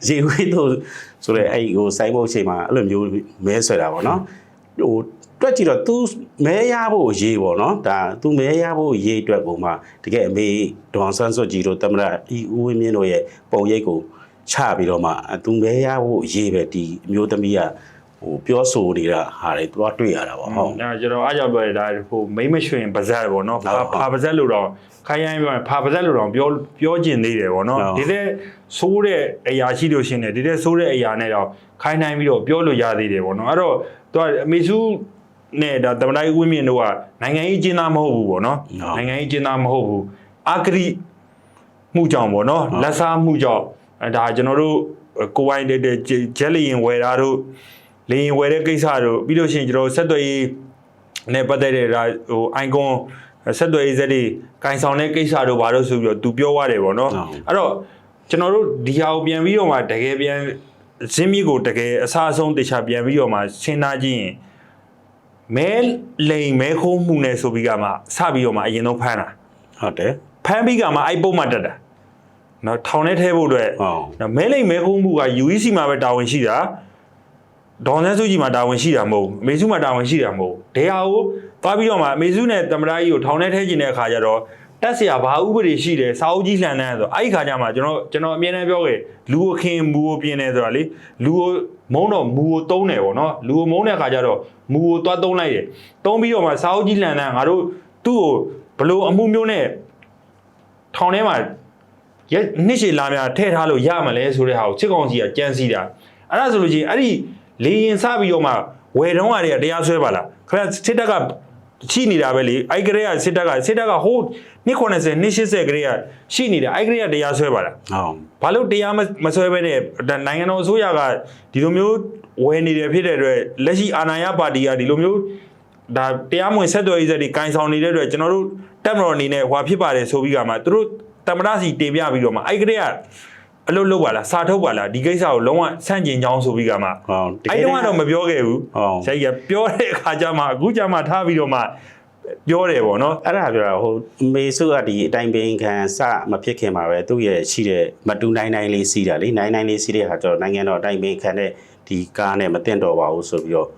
ရေဝေးတို့ဆိုလဲအဲ့ဟိုစိုင်းဘုတ်ချိန်မှာအဲ့လိုမျိုးမဲဆွဲတာဗောနော်ဟိုတွက်ကြည့်တော့ तू မဲရဖို့ရေးဗောနော်ဒါ तू မဲရဖို့ရေးအတွက်ပုံမှာတကယ်အမေဒေါန်ဆန်းစွတ်ကြီးတို့တမရအီဦးဝင်းမြင့်တို့ရဲ့ပုံရိပ်ကိုချပြီးတော့မှ तू မဲရဖို့ရေးပဲဒီအမျိုးသမီးက ဟိုပြောဆိုနေတာဟာတွေသူကတွေ့ရတာပေါ့ဟုတ်အဲကျွန်တော်အားကြောင့်ပြောရတာဟိုမိမ့်မရွှင်ပါဇက်ပေါ့နော်ဟုတ်ဖာဟုတ်ဖာပါဇက်လို့တော့ခိုင်းရိုင်းပြောရင်ဖာပါဇက်လို့တော့ပြောပြောကျင်သေးတယ်ပေါ့နော်ဟုတ်ဒီတဲ့ဆိုးတဲ့အရာရှိလို့ရှင်းတယ်ဒီတဲ့ဆိုးတဲ့အရာနဲ့တော့ခိုင်းနိုင်ပြီးတော့ပြောလို့ရသေးတယ်ပေါ့နော်အဲ့တော့သူကအမေစုနဲ့ဒါတမန်တိုင်းဦးမြင့်တို့ကနိုင်ငံရေးကျင်းသားမဟုတ်ဘူးပေါ့နော်ဟုတ်နိုင်ငံရေးကျင်းသားမဟုတ်ဘူးအာဂရိမှုကြောင့်ပေါ့နော်ဟုတ်လက်စားမှုကြောင့်အဲဒါကျွန်တော်တို့ကိုယ်ပိုင်တဲ့တဲ့ဂျက်လီရင်ဝယ်တာတို့ လေရင်ဝယ်တဲ့ကိစ္စတို့ပြီးလို့ရှိရင်ကျွန်တော်တို့ဆက်သွယ်ရေးနဲ့ပတ်သက်တဲ့ဒါဟို icon ဆက်သွယ်ရေးစက်တွေကင်ဆောင်တဲ့ကိစ္စတို့ဘာလို့ဆိုပြီးတော့သူပြောရတယ်ပေါ့နော်ဟုတ်အဲ့တော့ကျွန်တော်တို့ဒီဟာကိုပြန်ပြီးတော့မှတကယ်ပြန်ဇင်းမြစ်ကိုတကယ်အစားအဆုံးတေချာပြန်ပြီးတော့မှစဉ်းစားကြည့်ရင်မဲလိန်မဲခိုးမှုနဲ့ဆိုပြီးကမှစပြီးတော့မှအရင်ဆုံးဖမ်းတာဟုတ်တယ်ဖမ်းပြီးကမှအဲ့ပုံမှတက်တာနော်ထောင်ထဲထဲဖို့အတွက်ဟုတ်နော်မဲလိန်မဲခိုးမှုက UEC မှာပဲတာဝန်ရှိတာ ဒေါ်နန်းစုကြည်မှာတာဝန်ရှိတာမဟုတ်ဘူးအမေစုမှာတာဝန်ရှိတာမဟုတ်ဘူးဒေဟာကိုသွားပြီးတော့မှအမေစုနဲ့တမရကြီးကိုထောင်ထဲထဲကျင်တဲ့အခါကျတော့တက်เสียဘာဥပဒေရှိတယ်စာအုပ်ကြီးလှန်တယ်ဆိုတော့အဲ့ဒီခါကျမှကျွန်တော်ကျွန်တော်အမြဲတမ်းပြောခဲ့လူကိုခင်မူကိုပြင်းတယ်ဆိုတာလေလူကိုမုန်းတော့မူကိုတုံးတယ်ပေါ့နော်လူကိုမုန်းတဲ့အခါကျတော့မူကိုသွားတုံးလိုက်တယ်တုံးပြီးတော့မှစာအုပ်ကြီးလှန်တယ်ငါတို့သူ့ကိုဘလို့အမှုမျိုးနဲ့ထောင်ထဲမှာ ရက်နှစ်ရှည်လာများထည့်ထားလို့ရမလဲဆိုတဲ့ဟာကိုချစ်ကောင်စီကကြံစီတာအဲ့ဒါဆိုလို့ချင်းအဲ့ဒီ လေရင်စပြီးတော့မှဝယ်တုံးရတဲ့တရားဆွဲပါလားခင်ဗျစစ်တပ်ကရှိနေတာပဲလေအဲ့ကလေးကစစ်တပ်ကစစ်တပ်ကဟိုးနှစ်90နှစ်80ကလေးကရှိနေတာအဲ့ကလေးကတရားဆွဲပါလားဟုတ်ဘာလို့တရားမမဆွဲဘဲနဲ့ဒါနိုင်ငံတော်အစိုးရကဒီလိုမျိုးဝယ်နေတယ်ဖြစ်တဲ့အတွက်လက်ရှိအာဏာရပါတီကဒီလိုမျိုးဒါတရားမဝင်ဆက်သွယ်ရေးစက်တွေကင်ဆောင်နေတဲ့အတွက်ကျွန်တော်တို့တက်မတော်အနေနဲ့ဟွာဖြစ်ပါတယ်ဆိုပြီးကမှသူတို့တမရစီတင်ပြပြီးတော့မှအဲ့ကလေးက အလုပ်လုပ်ပါလားစာထုတ်ပါလားဒီကိစ္စကိုလုံးဝဆန့်ကျင်ကြောင်းဆိုပြီးကမှဟုတ်တကယ်အဲ့တော့ကတော့မပြောခဲ့ဘူးဟုတ်ဆရာကြီးကပြောတဲ့အခါကျမှအခုကျမှထားပြီးတော့မှပြောတယ်ပေါ့နော်အဲ့ဒါပြောတာဟိုမေစုကဒီအတိုင်းပင်ခံစမဖြစ်ခင်မှာပဲသူ့ရဲ့ရှိတဲ့မတူနိုင်နိုင်လေးစီးတာလေနိုင်နိုင်လေးစီးတဲ့ဟာကျတော့နိုင်ငံတော်အတိုင်းပင်ခံတဲ့ဒီကားနဲ့မတင်တော့ပါဘူးဆိုပြီးတော့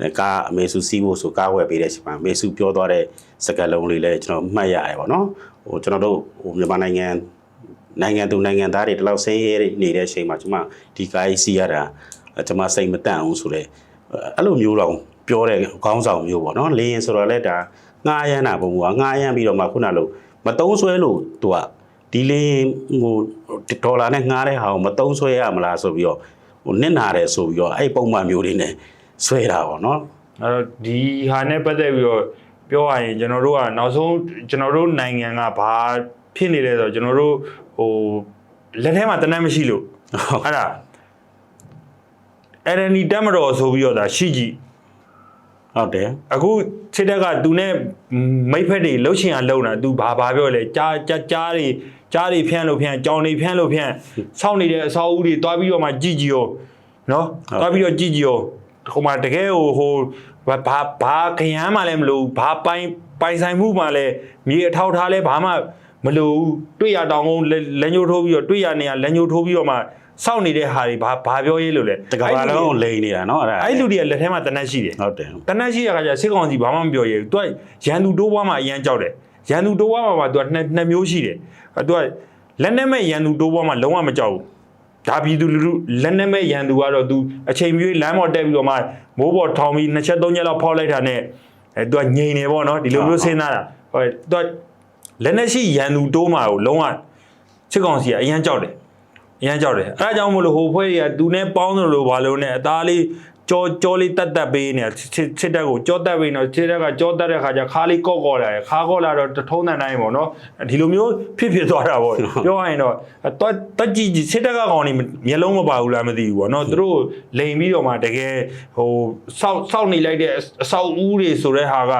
အဲကားအမေစုစီးဖို့ဆိုကားဝယ်ပေးတဲ့အချိန်မှာအမေစုပြောသွားတဲ့စကားလုံးလေးလည်းကျွန်တော်မှတ်ရတယ်ပေါ့နော်ဟိုကျွန်တော်တို့ဟိုမြန်မာနိုင်ငံ နိုင်ငံသူနိုင်ငံသားတွေဒီလောက်ဆင်းရဲနေတဲ့အချိန်မှာကျွန်မဒီကားကြီးစီးရတာအဲကျွန်မစိတ်မတန့်အောင်ဆိုတဲ့အဲ့လိုမျိုးတော့ပြောတဲ့ခေါင်းဆောင်မျိုးပေါ့နော်လေရင်ဆိုတော့လည်းဒါငှားရမ်းတာပုံကငှားရမ်းပြီးတော့မှခုနလိုမတုံးဆွဲလို့သူကဒီလင်းဟိုဒေါ်လာနဲ့ငှားတဲ့ဟာကိုမတုံးဆွဲရမလားဆိုပြီးတော့ဟိုနစ်နာတယ်ဆိုပြီးတော့အဲ့ပုံမှန်မျိုးတွေနဲ့ဆွဲတာပေါ့နော်အဲ့တော့ဒီဟာနဲ့ပတ်သက်ပြီးတော့ပြောရရင်ကျွန်တော်တို့ကနောက်ဆုံးကျွန်တော်တို့နိုင်ငံကဘာ ဖြစ်နေလဲဆိုတော့ကျွန်တော်တို့ဟိုလက်ထဲမှာတနတ်မရှိလို့အဲ့ဒါအဲ့ဒါနီတက်မတော်ဆိုပြီးတော့ဒါရှိကြည့်ဟုတ်တယ်အခုစစ်တပ်ကသူနဲ့မိတ်ဖက်တွေလှုပ်ရှင်အောင်လှုပ်တာသူဘာဘာပြောလဲကြားကြားကြားတွေကြားတွေဖြန့်လို့ဖြန့်ကြောင်တွေဖြန့်လို့ဖြန့်စောင့်နေတဲ့အစာအုပ်တွေတွားပြီးတော့မှကြည်ကြည်ရောနော်တွားပြီးတော့ကြည်ကြည်ရောဟိုမှာတကယ်ဟိုဟိုဘာဘာဘာခရမ်းမှလည်းမလို့ဘာပိုင်ပိုင်ဆိုင်မှုမှလည်းမြေအထောက်ထားလဲဘာမှ မလိုဘူးတွေ့ရတောင်းကုန်လက်ညှိုးထိုးပြီးတော့တွေ့ရနေရလက်ညှိုးထိုးပြီးတော့မှစောင့်နေတဲ့ဟာတွေဘာဘာပြောရေးလို့လဲတကဘာလုံးကိုလိန်နေတာเนาะအဲ့ဒါအဲ့လူတွေကလက်ထဲမှာတနက်ရှိတယ်ဟုတ်တယ်တနက်ရှိရခါကျစစ်ကောင်စီဘာမှမပြောရဘူးသူကရန်သူတိုးပွားမှာအရန်ကြောက်တယ်ရန်သူတိုးပွားမှာမှာသူကနှစ်မျိုးရှိတယ်သူကလက်နဲ့မဲ့ရန်သူတိုးပွားမှာလုံးဝမကြောက်ဘူးဒါပြည်သူလူထုလက်နဲ့မဲ့ရန်သူကတော့သူအချိန်ပြွေးလမ်းပေါ်တက်ပြီးတော့မှမိုးပေါ်ထောင်ပြီးနှစ်ချက်သုံးချက်လောက်ဖောက်လိုက်တာနဲ့အဲသူကငြိမ်နေပေါ့နော်ဒီလိုမျိုးစဉ်းစားတာဟိုသူက လက်နဲ့ရှိရန်သူတိုးမှာကိုလုံးဝစစ်ကောင်စီကအရန်ကြောက်တယ်။အရန်ကြောက်တယ်။အဲဒါကြောင့်မို့လို့ဟိုဖွဲ့တွေက तू နဲ့ပေါင်းတယ်လို့ဘာလို့နဲ့အသားလေးကြောကြောလေးတက်တက်ပေးနေတာစစ်စစ်တက်ကိုကြောတက်ပေးနေတော့စစ်တက်ကကြောတက်တဲ့ခါကျခါလေးကော့ကော့လာတယ်ခါကော့လာတော့တထုံးတန်တိုင်းပေါ့နော်ဒီလိုမျိုးဖြစ်ဖြစ်သွားတာပေါ့ပြောရရင်တော့တော့တက်ကြည့်ကြည့်စစ်တက်ကကောင်နေမျက်လုံးမပါဘူးလားမသိဘူးပေါ့နော်သူတို့လိန်ပြီးတော့မှတကယ်ဟိုစောက်စောက်နေလိုက်တဲ့အဆောက်ဦးတွေဆိုတဲ့ဟာက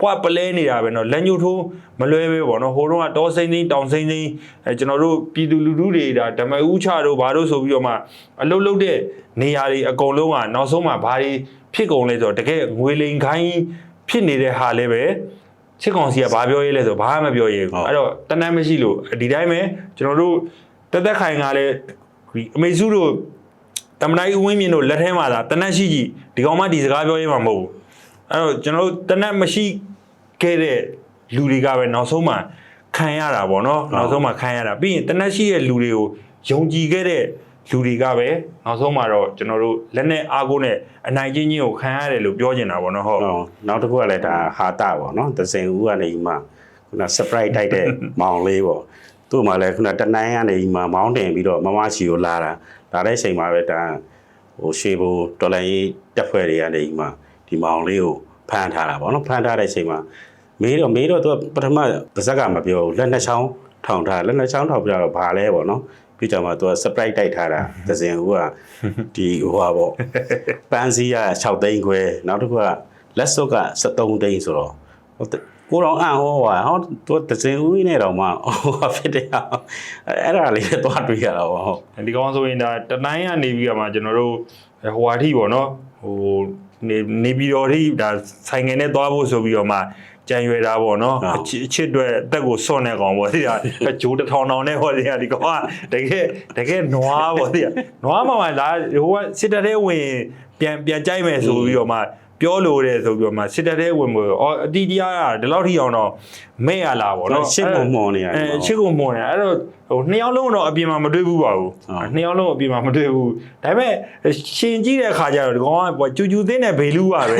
ပွားပလဲနေတာပဲเนาะလက်ညှိုးထိုးမလွဲပဲပေါ့နော်ဟိုတုန်းကတောစိမ့်သိန်းတောင်စိမ့်သိန်းအဲကျွန်တော်တို့ပြည်သူလူထုတွေဒါဓမ္မဦးချတို့ဘာတို့ဆိုပြီးတော့မှအလုတ်လုတ်တဲ့နေရာတွေအကုန်လုံးကနောက်ဆုံးမှဘာတွေဖြစ်ကုန်လဲဆိုတော့တကယ်ငွေလိန်ခိုင်းဖြစ်နေတဲ့ဟာလည်းပဲချစ်ကောင်စီကဘာပြောရေးလဲဆိုဘာမှမပြောရေးဘူးအဲ့တော့တနတ်မရှိလို့ဒီတိုင်းပဲကျွန်တော်တို့တက်တက်ခိုင်ကလည်းဒီအမေစုတို့တမနိုင်ဦးဝင်းမြင့်တို့လက်ထဲမှာသာတနတ်ရှိကြည့်ဒီကောင်မဒီစကားပြောရေးမှာမဟုတ်ဘူး အဲ့တော့ကျွန်တော်တို့တနတ်မရှိခဲ့တဲ့လူတွေကပဲနောက်ဆုံးမှခံရတာပေါ့နော်နောက်ဆုံးမှခံရတာပြီးရင်တနတ်ရှိတဲ့လူတွေကိုယုံကြည်ခဲ့တဲ့လူတွေကပဲနောက်ဆုံးမှတော့ကျွန်တော်တို့လက်နဲ့အားကိုးနဲ့အနိုင်ချင်းချင်းကိုခံရတယ်လို့ပြောချင်တာပေါ့နော်ဟုတ်ဟုတ်နောက်တစ်ခုကလည်းဒါဟာတာပေါ့နော်သစင်ဦးကနေမှခုန surprise တိုက်တဲ့မောင်လေးပေါ့သူ့မှာလည်းခုနတနိုင်းကနေမှမောင်းတင်ပြီးတော့မမချီကိုလာတာဒါတဲ့အချိန်မှာပဲဒါဟိုရှေးဘူတော်လိုင်းရေးတက်ဖွဲ့တွေကနေမှ ဒီမောင်လေးကိုဖမ်းထားတာပေါ့နော်ဖမ်းထားတဲ့အချိန်မှာမေးတော့မေးတော့သူကပထမပါဇက်ကမပြောဘူးလက်နှစ်ချောင်းထောင်ထားလက်နှစ်ချောင်းထောင်ပြတော့ဘာလဲပေါ့နော်ပြီးကြမှာသူက surprise တိုက်ထားတာသစင်ဦးကဒီဟိုဟာပေါ့ပန်းစည်းက6သိန်းခွဲနောက်တစ်ခုကလက်စွပ်က73သိန်းဆိုတော့ဟိုတကိုတော်အံ့ဟောပါဟောသူတစင်ဦးကြီးနဲ့တော့မှဟောဖြစ်တယ်အောင်အဲ့ဒါလေးလည်းသွားတွေ့ရတာပေါ့ဟုတ်ဒီကောင်ဆိုရင်ဒါတတိုင်းကနေပြီးတော့မှကျွန်တော်တို့ဟိုဟာထိပေါ့နော်ဟို နေနေပြီးတော့ထိဒါဆိုင်ငယ်နဲ့သွားဖို့ဆိုပြီးတော့မှကြံရွယ်တာပေါ့နော်အချစ်အချစ်အတွက်အသက်ကိုစွန့်နေကောင်ပေါ့ဒီကဂျိုးတစ်ထောင်ထောင်နဲ့ဟောဒီကဒီကောင်ကတကယ်တကယ်နွားပေါ့ဒီကနွားမှမှလာဟိုကစစ်တပ်ထဲဝင်ပြန်ပြန်ကြိုက်မယ်ဆိုပြီးတော့မှ ပြောလို့တယ်ဆိုပြီးတော့မှစစ်တပ်ထဲဝင်လို့အော်အတီးတရားကဒီလောက်ထိအောင်တော့မဲ့ရလာပေါ့နော်ရှစ်ပုံမော်နေရတယ်အဲချစ်ကိုမွန်တယ်အဲ့တော့ဟိုနှစ်ယောက်လုံးတော့အပြင်မှာမတွေ့ဘူးပါဘူးဟုတ်နှစ်ယောက်လုံးအပြင်မှာမတွေ့ဘူးဒါပေမဲ့ရှင်ကြည့်တဲ့အခါကျတော့ဒီကောင်ကကျူကျူသင်းတဲ့ဘေလူးပါပဲ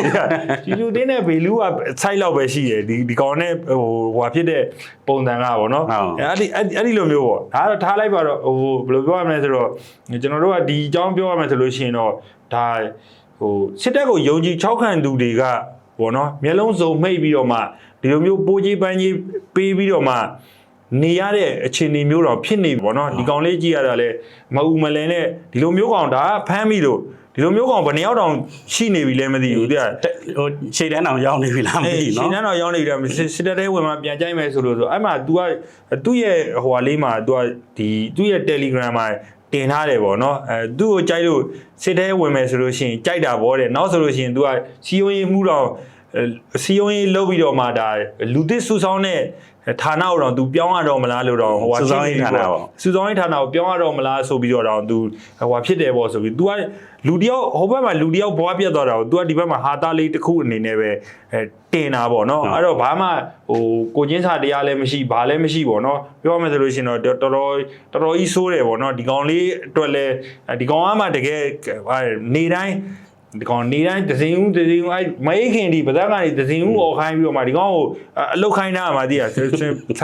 ကျူကျူသင်းတဲ့ဘေလူးကဆိုက်လောက်ပဲရှိတယ်ဒီဒီကောင်နဲ့ဟိုဟိုဖြစ်တဲ့ပုံစံကပေါ့နော်ဟုတ်အဲ့ဒီအဲ့ဒီအဲ့ဒီလိုမျိုးပေါ့ဒါကတော့ထားလိုက်ပါတော့ဟိုဘယ်လိုပြောရမလဲဆိုတော့ကျွန်တော်တို့ကဒီအကြောင်းပြောရမယ်ဆိုလို့ရှိရင်တော့ဒါ ဟိုစစ်တပ်ကိုယုံကြည်ချောက်ခံသူတွေကပေါ့နော်မျက်လုံးစုံမှိတ်ပြီးတော့မှဒီလိုမျိုးပိုးကြီးပန်းကြီးပေးပြီးတော့မှ နေရတဲ့အခြေအနေမျိုးတော့ဖြစ်နေပြီပေါ့နော်ဒီကောင်လေးကြည့်ရတာလဲမအူမလဲနဲ့ဒီလိုမျိုးကောင်ဒါကဖမ်းပြီလို့ဒီလိုမျိုးကောင်ဘယ်နှစ်ယောက်တောင်ရှိနေပြီလဲမသိဘူးတဲ့ ဟိုခြေတန်းအောင်ရောက်နေပြီလားမ အေး သိ ရှ ဘူး င်း เนาะ တန်းတော့ရောက်နေတယ်စစ်တပ်တဲ့ဝင်မှာပြန်ကြိုက်မယ်ဆိုလို့ဆိုအဲ့မှာ तू ကသူ့ရဲ့ဟိုဟာလေးမှာ तू ကဒီသူ့ရဲ့ Telegram မှာ တင်ထားတယ်ပေါ့နော်အဲသူ့ကိုကြိုက်လို့စစ်တဲဝင်မယ်ဆိုလို့ရှိရင်ကြိုက်တာပေါ့တဲ့နောက်ဆိုလို့ရှိရင် तू ကစီယုံရင်မှုတော့စီယုံရင်လုတ်ပြီးတော့မှဒါလူသစ်စုဆောင်းတဲ့ ဌာနကိုတော့ तू ပြောင်းရတော့မလားလို့တော့ဟိုဟာ စုဆောင်းရေးဌာနပေါ့ စူဆောင်းရေးဌာနကိုပြောင်းရတော့မလားဆိုပြီးတော့တော့ तू ဟိုဟာဖြစ်တယ်ပေါ့ဆိုပြီး तू ကလူတယောက်ဟိုဘက်မှာလူတယောက်ဘွားပြတ်သွားတာကို तू ကဒီဘက်မှာဟာတာလေးတစ်ခုအနေနဲ့ပဲအဲတင်တာပေါ့နော် ဟုတ် အဲ့တော့ဘာမှဟိုကိုချင်းစာတရားလည်းမရှိဘာလည်းမရှိပေါ့နော်ပြောရမယ်ဆိုလို့ရှိရင်တော့တော်တော်တော်တော်ကြီးဆိုးတယ်ပေါ့နော်ဒီကောင်လေးအတွက်လည်းဒီကောင်ကမှတကယ်ဟာနေတိုင်း ဒီကောင်နေတိုင်းဒဇင်ဦးဒဇင်ဦးအဲမအေးခင်ဒီပဇက်ကနေဒဇင်ဦးអော်ခိုင်းပြီးတော့မှဒီကောင်ကိုအလုတ်ခိုင်းတာမှသိရစ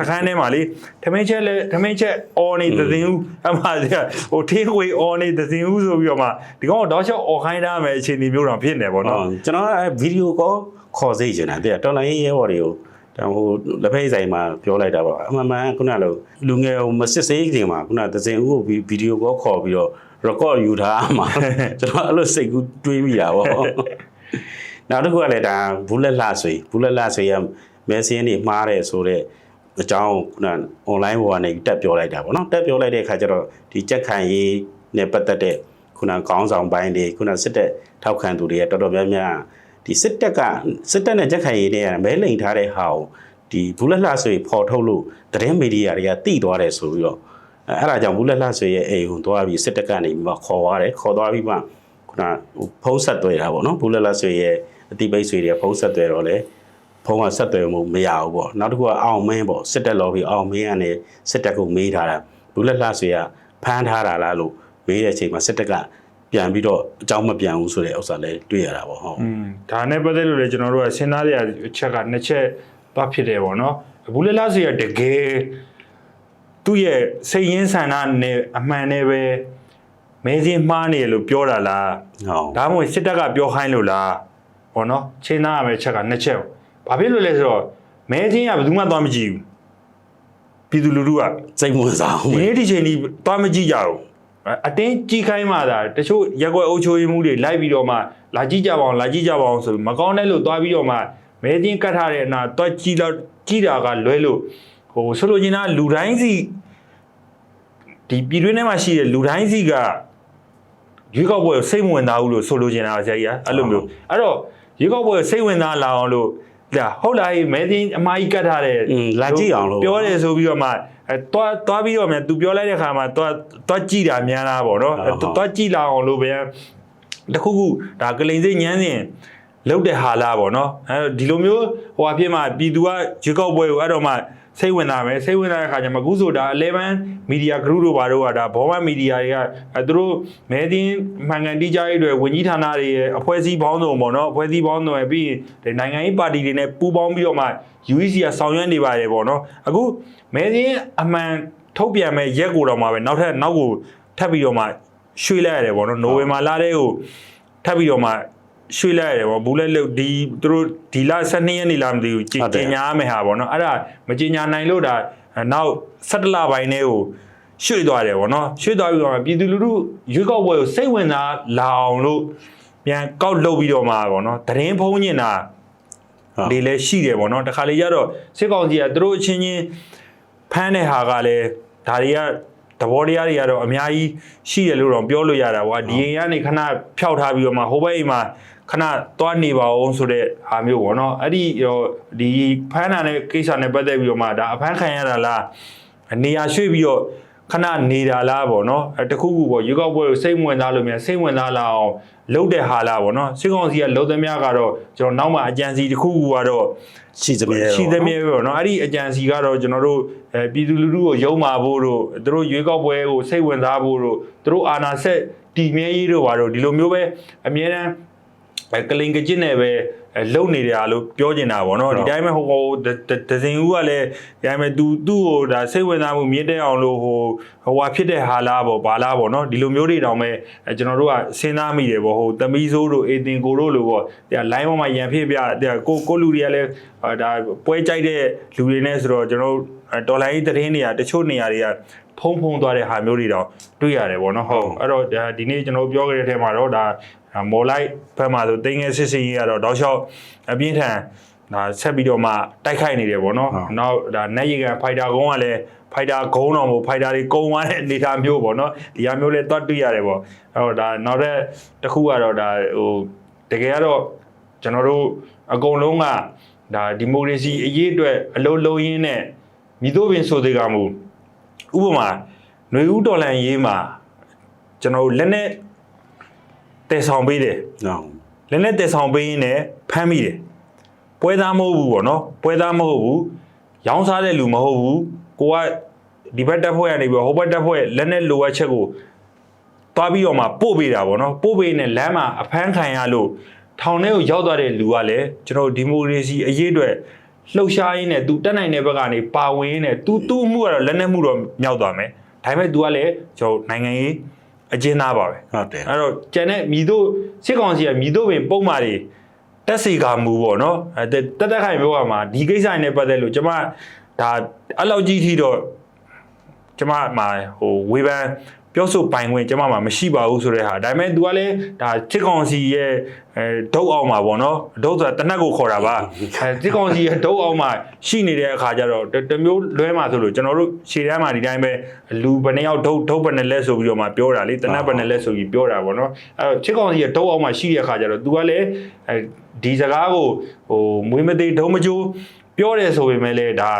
ခန်းထဲမှာလေထမင်းချက်လဲထမင်းချက်អော်နေဒဇင်ဦးအမှသိရဟိုထေးခွေអော်နေဒဇင်ဦးဆိုပြီးတော့မှဒီကောင်ကိုတောက်လျှောက်អော်ခိုင်းတာမယ်အခြေအနေမျိုးတော့ဖြစ်နေပေါ့နော် ဟုတ်ကျွန်တော်ကဗီဒီယိုကောခေါ်စေချင်တာတဲ့တော်လိုင်းရဲဘော်တွေကိုတောင်ဟိုလက်ဖက်ဆိုင်မှာပြောလိုက်တာပေါ့အမှန်မှန်ခုနလိုလူငယ်ဟိုမစစ်စေးခင်မှာခုနသစင်ဦးကိုဗီဒီယိုကောခေါ်ပြီးတော့ record ယူထားမှာကျွန်တော်အဲ့လိုစိတ်ကူးတွေးမိတာပေါ့နောက်တစ်ခုကလည်းဒါဘူးလက်လှဆွေဘူးလက်လှဆွေရမဲစင်းနေမှားတယ်ဆိုတော့အကြောင်းခုန online ဘောကနေတက်ပြောလိုက်တာပေါ့နော်တက်ပြောလိုက်တဲ့အခါကျတော့ဒီကြက်ခံရေးနဲ့ပတ်သက်တဲ့ခုနခေါင်းဆောင်ပိုင်းတွေခုနစစ်တဲ့ထောက်ခံသူတွေကတော်တော်များများဒီစစ်တပ်ကစစ်တပ်နဲ့ကြက်ခံရေးနဲ့မဲလိန်ထားတဲ့ဟာကိုဒီဘူးလက်လှဆွေပေါ်ထုတ်လို့သတင်းမီဒီယာတွေကတိသွားတယ်ဆိုပြီးတော့ အဲအဲ့ဒါကြောင့်ဘူးလက်လှဆွေရဲ့အိမ်ကိုသွားပြီးစစ်တပ်ကနေပြီးမှခေါ်သွားတယ်ခေါ်သွားပြီးမှခုနဟိုဖုံးဆက်သွဲတာပေါ့နော်ဘူးလက်လှဆွေရဲ့အတိပိတ်ဆွေတွေကဖုံးဆက်သွဲတော့လေဖုန်းကဆက်သွယ်မှုမရဘူးပေါ့နောက်တစ်ခုကအောင်မင်းပေါ့စစ်တပ်လော်ပြီးအောင်မင်းကနေစစ်တပ်ကိုမေးထားတာဘူးလက်လှဆွေကဖမ်းထားတာလားလို့မေးတဲ့အချိန်မှာစစ်တပ်ကပြန်ပြီးတော့အကြောင်းမပြန်ဘူးဆိုတဲ့ဥစ္စာလည်းတွေ့ရတာပေါ့ဟုတ်อืมဒါနဲ့ပတ်သက်လို့လည်းကျွန်တော်တို့ကစဉ်းစားရအချက်ကနှစ်ချက်သွားဖြစ်တယ်ပေါ့နော်ဘူးလေလားစီရတကယ် သူ့ရဲ့စိတ်ရင်းဆန္ဒနဲ့အမှန်နဲ့ပဲမဲစင်းမှားနေတယ်လို့ပြောတာလားဟုတ်ဒါမှမဟုတ်စစ်တပ်ကပြောခိုင်းလို့လားပေါ့နော်ချိန်သားရမယ့်အချက်ကနှစ်ချက်ပေါ့ဘာဖြစ်လို့လဲဆိုတော့မဲစင်းကဘယ်သူမှသွားမကြည့်ဘူးပြည်သူလူထုကစိတ်ဝင်စားအောင်ဒီပဲနေ့ဒီချိန်ကြီးသွားမကြည့်ကြဘူးအတင်းကြီးခိုင်းမှသာတချို့ရက်ွက်အုပ်ချိုးရေးမှုတွေလိုက်ပြီးတော့မှလာကြည့်ကြပါအောင်လာကြည့်ကြပါအောင်ဆိုပြီးမကောင်းတဲ့လို့သွားပြီးတော့မှမဲတင်းကတ်ထားတဲ့အနာသွားကြည့်တော့ကြည့်တာကလွဲလို့ ဟိုဆိုလိုချင်တာလူတိုင်းစီဒီပြည်တွင်းထဲမှာရှိတဲ့လူတိုင်းစီကရွေးကောက်ပွဲကိုစိတ်မဝင်စားဘူးလို့ဆိုလိုချင်တာဆရာကြီးကအဲ့လိုမျိုးအဲ့တော့ရွေးကောက်ပွဲကိုစိတ်ဝင်စားလာအောင်လို့ဒါဟုတ်လားဟေးမဲတင်းအမားကြီးကတ်ထားတဲ့อืมလာကြည့်အောင်လို့ပြောတယ်ဆိုပြီးတော့မှအဲတွားတွားပြီးတော့မြန်သူပြောလိုက်တဲ့ခါမှာတွားတွားကြည့်တာများလားပေါ့နော်အဲတွားကြည့်လာအောင်လို့ဗျာတခုခုဒါကလိန်စိတ်ညမ်းစဉ်လုတ်တဲ့ဟာလားပေါ့နော်အဲဒီလိုမျိုးဟိုအဖြစ်မှာပြည်သူကရွေးကောက်ပွဲကိုအဲ့တော့မှ စိတ်ဝင်စားမယ်စိတ်ဝင်စားတဲ့ခါကျမှအခုဆိုတာ11 media group တို့ဘာတို့ကဒါဘောမ media တွေကအဲသူတို့မဲတင်မှန်ကန်တိကျရေးတွေဝန်ကြီးဌာနတွေရဲ့အဖွဲ့အစည်းပေါင်းစုံပေါ့နော်အဖွဲ့အစည်းပေါင်းစုံရဲ့ပြီးရင်ဒီနိုင်ငံရေးပါတီတွေနဲ့ပူးပေါင်းပြီးတော့မှ UEC ကဆောင်ရွက်နေပါတယ်ပေါ့နော်အခုမဲတင်အမှန်ထုတ်ပြန်မဲ့ရက်ကိုတော့မှပဲနောက်ထပ်နောက်ကိုထပ်ပြီးတော့မှရွှေ့လိုက်ရတယ်ပေါ့နော်နိုဝင်ဘာလတည်းကိုထပ်ပြီးတော့မှ ရွှေ့လိုက်ရတယ်ပေါ့ဘူးလဲလို့ဒီသူတို့ဒီလ12ရက်နေလားမသိဘူးကြင်ကြင်ညာရမယ်ဟာပေါ့နော်အဲ့ဒါမကြင်ညာနိုင်လို့ဒါနောက်17လပိုင်းတည်းကိုရွှေ့သွားတယ်ပေါ့နော်ရွှေ့သွားပြီးတော့ပြည်သူလူထုရွေးကောက်ပွဲကိုစိတ်ဝင်စားလာအောင်လို့ပြန်ကောက်လုပ်ပြီးတော့မှာပေါ့နော်တရင်ဖုံးညင်တာဟုတ်တွေလည်းရှိတယ်ပေါ့နော်တခါလေကျတော့စစ်ကောင်စီကသူတို့အချင်းချင်းဖမ်းတဲ့ဟာကလည်းဒါတွေကသဘောတရားတွေကတော့အများကြီးရှိတယ်လို့တော့ပြောလို့ရတာကွာဒီအိမ်ကနေခဏဖျောက်ထားပြီးတော့မှဟိုဘက်အိမ်မှာ ခဏသွားနေပါအောင်ဆိုတဲ့ဟာမျိုးပေါ့နော်အဲ့ဒီဟိုဒီဖမ်းတာနဲ့ကိစ္စနဲ့ပတ်သက်ပြီးတော့မှဒါအဖမ်းခံရတာလားနေရာရွှေ့ပြီးတော့ခဏနေတာလားပေါ့နော်အဲတခုခုပေါ့ရေကောက်ပွဲကိုစိတ်ဝင်စားလို့မြန်စိတ်ဝင်စားလာအောင်လုပ်တဲ့ဟာလားပေါ့နော်စစ်ကောင်စီကလုံသမျှကတော့ကျွန်တော်နောက်မှအကြံစီတစ်ခုခုကတော့ရှိသမျှရောရှိသမျှပဲပေါ့နော်အဲ့ဒီအကြံစီကတော့ကျွန်တော်တို့အဲပြည်သူလူထုကိုယုံမာဖို့တို့သူတို့ရွေးကောက်ပွဲကိုစိတ်ဝင်စားဖို့တို့သူတို့အာဏာဆက်တည်မြဲရေးတို့ပါတို့ဒီလိုမျိုးပဲအမြဲတမ်း အဲကလင်ကကျစ်နဲ့ပဲအဲလုံနေတယ်လို့ပြောချင်တာပေါ့နော်ဟုတ်ဒီတိုင်းပဲဟိုဟိုဒဒဇင်ဦးကလည်းဒီတိုင်းပဲသူသူ့ကိုဒါစိတ်ဝင်စားမှုမြင့်တက်အောင်လို့ဟိုဟိုဟာဖြစ်တဲ့ဟာလားပေါ့ဘာလားပေါ့နော်ဒီလိုမျိုးတွေတောင်ပဲအဲကျွန်တော်တို့ကစဉ်းစားမိတယ်ပေါ့ဟိုသမီးဆိုးတို့အေတင်ကိုတို့လို့ပေါ့ဒီ line ပေါ်မှာရန်ဖြစ်ပြတဲ့ကိုကိုလူတွေကလည်းအာဒါပွဲကြိုက်တဲ့လူတွေနဲ့ဆိုတော့ကျွန်တော်တို့အဲတော်လိုင်းရေးသတင်းတွေကတချို့နေရာတွေကဖုံးဖုံးသွားတဲ့ဟာမျိုးတွေတော့တွေ့ရတယ်ပေါ့နော်ဟုတ်အဲ့တော့ဒါဒီနေ့ကျွန်တော်ပြောခဲ့တဲ့အထက်မှာတော့ဒါ မော်လိုက်ဘက်မှာဆိုတင်းငယ်စစ်စစ်ရေးကတော့တောက်လျှောက်အပြင်းထန်ဒါဆက်ပြီးတော့မှတိုက်ခိုက်နေတယ်ပေါ့နော်ဟုတ်နောက်ဒါနက်ရီကန်ဖိုက်တာကုန်းကလည်းဖိုက်တာဂုံးတော်မို့ဖိုက်တာတွေကုန်းသွားတဲ့အနေအထားမျိုးပေါ့နော်ဒီဟာမျိုးလည်းတွတ်တွေ့ရတယ်ပေါ့အဲ့တော့ဒါနောက်တဲ့တစ်ခုကတော့ဒါဟိုတကယ်ကတော့ကျွန်တော်တို့အကုန်လုံးကဒါဒီမိုကရေစီအရေးအတွက်အလုံးလုံးရင်းနဲ့မိတို့ပင်ဆိုသေးကမူဥပမာຫນွေဦးတော်လန်ရေးမှာကျွန်တော်တို့လက်နဲ့ တည်ဆောင်ပေးတယ်နော်လက်နဲ့တက်ဆောင်ပေးရင်းနဲ့ဖမ်းမိတယ်ပွဲသားမဟုတ်ဘူးပေါ့နော်ပွဲသားမဟုတ်ဘူးရောင်းစားတဲ့လူမဟုတ်ဘူးကိုကဒီဘက်တက်ဖွဲ့ရနေပြီးတော့ဟိုဘက်တက်ဖွဲ့လက်နဲ့လိုအပ်ချက်ကိုသွားပြီးတော့မှပို့ပေးတာပေါ့နော်ပို့ပေးနေလမ်းမှာအဖမ်းခံရလို့ထောင်ထဲကိုရောက်သွားတဲ့လူကလည်းကျွန်တော်တို့ဒီမိုကရေစီအရေးအတွက်လှုပ်ရှားရင်းနဲ့သူတက်နိုင်တဲ့ဘက်ကနေပါဝင်ရင်းနဲ့သူသူ့အမှုကတော့လက်နဲ့မှုတော့မြောက်သွားမယ်ဒါပေမဲ့ तू ကလည်းကျွန်တော်တို့နိုင်ငံရေး အကျဉ်းသားပါပဲဟုတ်တယ်အဲ့တော့ကျန်တဲ့မြည်တို့စစ်ကောင်စီကမြည်တို့ပင်ပုံမှန်တွေတက်စီကမူပေါ့နော်အဲတက်တက်ခိုင်ပြောရမှာဒီကိစ္စနဲ့ပတ်သက်လို့ကျွန်မဒါအဲ့လောက်ကြီးထီတော့ကျွန်မမှာဟိုဝေဖန် ပြောဆိုပိုင်ခွင့်ကျွန်မမှာမရှိပါဘူးဆိုတဲ့ဟာဒါပေမဲ့ तू ကလည်းဒါစစ်ကောင်စီရဲ့အဲဒုတ်အောင်မှာပေါ့နော်ဒုတ်ဆိုတာတနက်ကိုခေါ်တာပါအဲစစ်ကောင်စီရဲ့ဒုတ်အောင်မှာရှိနေတဲ့အခါကျတော့တတစ်မျိုးလွဲမှာဆိုလို့ကျွန်တော်တို့ခြေတန်းမှာဒီတိုင်းပဲလူဘယ်နှစ်ယောက်ဒုတ်ဒုတ်ဘယ်နှစ်လက်ဆိုပြီးတော့မှပြောတာလေတနက်ဘယ်နှစ်လက်ဆိုပြီးပြောတာပေါ့နော်အဲ့တော့စစ်ကောင်စီရဲ့ဒုတ်အောင်မှာရှိတဲ့အခါကျတော့ तू ကလည်းအဲဒီစကားကိုဟိုမွေးမသေးဒုံမကျိုးပြောတယ်ဆိုပေမဲ့လည်းဒါ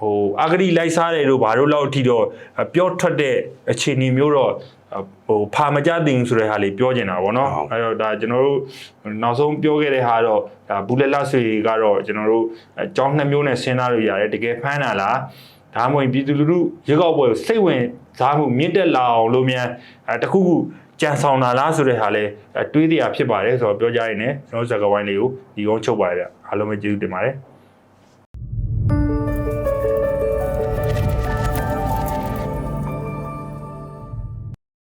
ဟိုအာဂရိလိုက်စားတယ်လို့ဘာလို့လောက်အထိတော့ပြောထွက်တဲ့အခြေအနေမျိုးတော့ဟိုဖာမကြတင်ဆိုတဲ့ဟာလေးပြောနေတာဗောနော်ဟုတ်အဲ့တော့ဒါကျွန်တော်တို့နောက်ဆုံးပြောခဲ့တဲ့ဟာတော့ဒါဘူးလက်လက်ဆွေကတော့ကျွန်တော်တို့အကြောင်းနှစ်မျိုးနဲ့စဉ်းစားလို့ရတယ်တကယ်ဖမ်းတာလားဒါမှမဟုတ်ပြည်သူလူထုရေကောက်ပွဲကိုစိတ်ဝင်စားမှုမြင့်တက်လာအောင်လို့မြန်အဲတခုခုကြံဆောင်တာလားဆိုတဲ့ဟာလဲအဲတွေးတရားဖြစ်ပါတယ်ဆိုတော့ပြောကြရင်လည်းကျွန်တော်စကားဝိုင်းလေးကိုဒီကုန်းချုပ်ပါရစေအားလုံးပဲကျေးဇူးတင်ပါတယ်